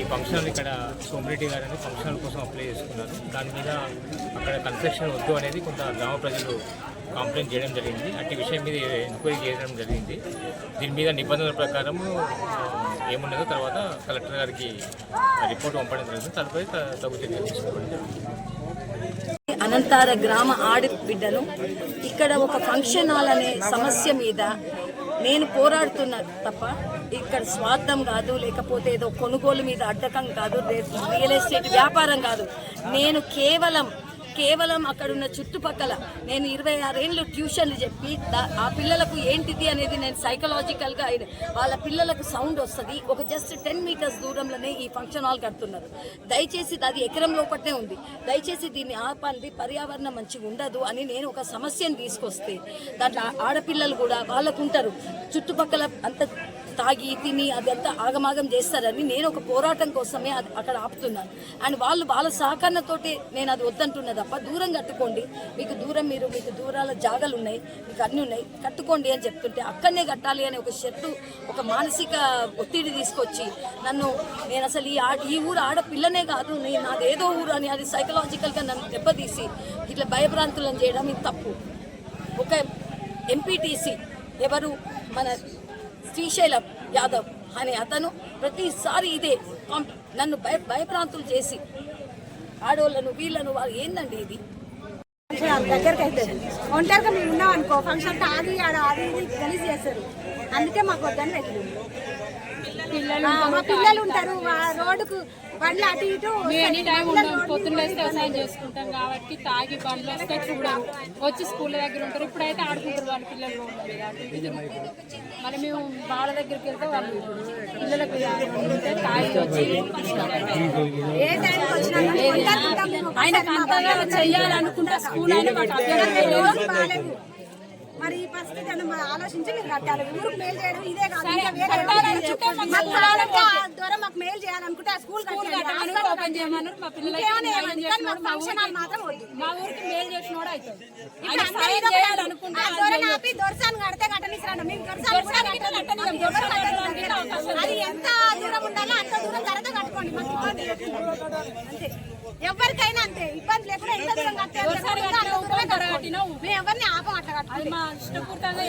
ఈ ఫంక్షన్ ఇక్కడ సోమిరెడ్డి గారు అనేది ఫంక్షన్ కోసం అప్లై చేసుకున్నారు. దాని మీద అక్కడ కన్స్ట్రక్షన్ వద్దు అనేది కొంత గ్రామ ప్రజలు కంప్లైంట్ చేయడం జరిగింది. అట్టి విషయం మీద ఎంక్వైరీ చేయడం జరిగింది. దీని మీద నిబంధనల ప్రకారం ఏమున్నదో తర్వాత కలెక్టర్ గారికి రిపోర్ట్ పంపడం జరిగింది. తదుపరి తగు చర్యలు తీసుకోవడం జరిగింది. అనంతార గ్రామ ఆడబిడ్డను ఇక్కడ ఒక ఫంక్షన్ హాల్ అనే సమస్య మీద నేను పోరాడుతున్నా తప్ప ఇక్కడ స్వార్థం కాదు లేకపోతే ఏదో కొనుగోలు మీద అడ్డకం కాదు రియల్ ఎస్టేట్ వ్యాపారం కాదు. నేను కేవలం కేవలం అక్కడ ఉన్న చుట్టుపక్కల నేను ఇరవై ఆరేళ్ళు ట్యూషన్లు చెప్పి ఆ పిల్లలకు ఏంటిది అనేది నేను సైకలాజికల్గా వాళ్ళ పిల్లలకు సౌండ్ వస్తుంది. ఒక జస్ట్ టెన్ మీటర్స్ దూరంలోనే ఈ ఫంక్షన్ హాల్ కడుతున్నారు. దయచేసి అది ఎకరం లోపటే ఉంది. దయచేసి దీన్ని ఆపండి. పర్యావరణం మంచిగా ఉండదు అని నేను ఒక సమస్యను తీసుకొస్తే దాంట్లో ఆడపిల్లలు కూడా వాళ్ళకు ఉంటారు చుట్టుపక్కల అంత తాగి తిని అదంతా ఆగమాగం చేస్తారని నేను ఒక పోరాటం కోసమే అది అక్కడ ఆపుతున్నాను. అండ్ వాళ్ళు వాళ్ళ సహకరణతోటి నేను అది వద్దంటున్నా తప్ప దూరం కట్టుకోండి. మీకు దూరం మీరు మీకు దూరాల జాగాలు ఉన్నాయి మీకు అన్నీ ఉన్నాయి కట్టుకోండి అని చెప్తుంటే అక్కడనే కట్టాలి అనే ఒక షర్టు ఒక మానసిక ఒత్తిడి తీసుకొచ్చి నన్ను నేను అసలు ఈ ఆ- ఈ ఊరు ఆడపిల్లనే కాదు నేను నాది ఏదో ఊరు అని అది సైకలాజికల్గా నన్ను దెబ్బతీసి ఇట్లా భయభ్రాంతులను చేయడం ఇది తప్పు. ఒక ఎంపీటీసీ ఎవరు మన శ్రీశైలం యాదవ్ అనే అతను ప్రతిసారి ఇదే నన్ను భయ భయప్రాంతులు చేసి. ఆడోళ్ళను వీళ్ళను వారు ఏందండి ఇది? దగ్గరకు అవుతుంది ఒంటరిగా మేము ఉన్నాం అనుకో ఫంక్షన్ తాగి ఆడ అది ఇది గలీజ్ చేస్తారు. అందుకే మాకు వద్దని పెట్టినాం. పిల్లలు మా పిల్లలు ఉంటారు ఆ రోడ్డుకు బండ్లు అటు ఇటు మేము ఎనీ టైం ఉంటాం పొద్దున్న మీద లేస్తే వ్యవసాయం చేసుకుంటాం కాబట్టి తాగి బండ్లు వస్తే చూడరు వచ్చి స్కూల్ దగ్గర ఉంటారు. ఇప్పుడైతే ఆడుకుంటారు వాళ్ళ పిల్లలు. మళ్ళీ మేము వాళ్ళ దగ్గరికి వెళ్తే వాళ్ళు పిల్లలకు తాగి వచ్చి ఏ టైంకి వచ్చినా. ఆయనకు అంతగా చెయ్యాలనుకుంటే స్కూల్ అయినా మాకు బాగాలేదు. మరి ఈ పరిస్థితి ఆలోచించి మీరు కట్టాలి ఊరికి మేలు చేయడం ఇదే కాదు. ద్వారా మాకు మేలు చేయాలనుకుంటే ఆ స్కూల్ ఓపెన్ చేయమన్నారు మా మా ఫంక్షన్ మాత్రం వద్దు. మా ఊరికి చేయాలనుకుంటే అది దొరని చేయొచ్చు. ఆపి దొరసాన్ని కడితే కట్టనిస్తారంట. మేము దొరసాన్ని కూడా అది ఎంత దూరం ఉండాలో అంత దూరం తర్వాత ఎవరికైనా అంతే ఇబ్బంది లేకుండా ఎంత దూరం కట్టే మేము ఎవరిని ఆపం అట్లా కట్టాలి మా ఇష్టపూర్తంగా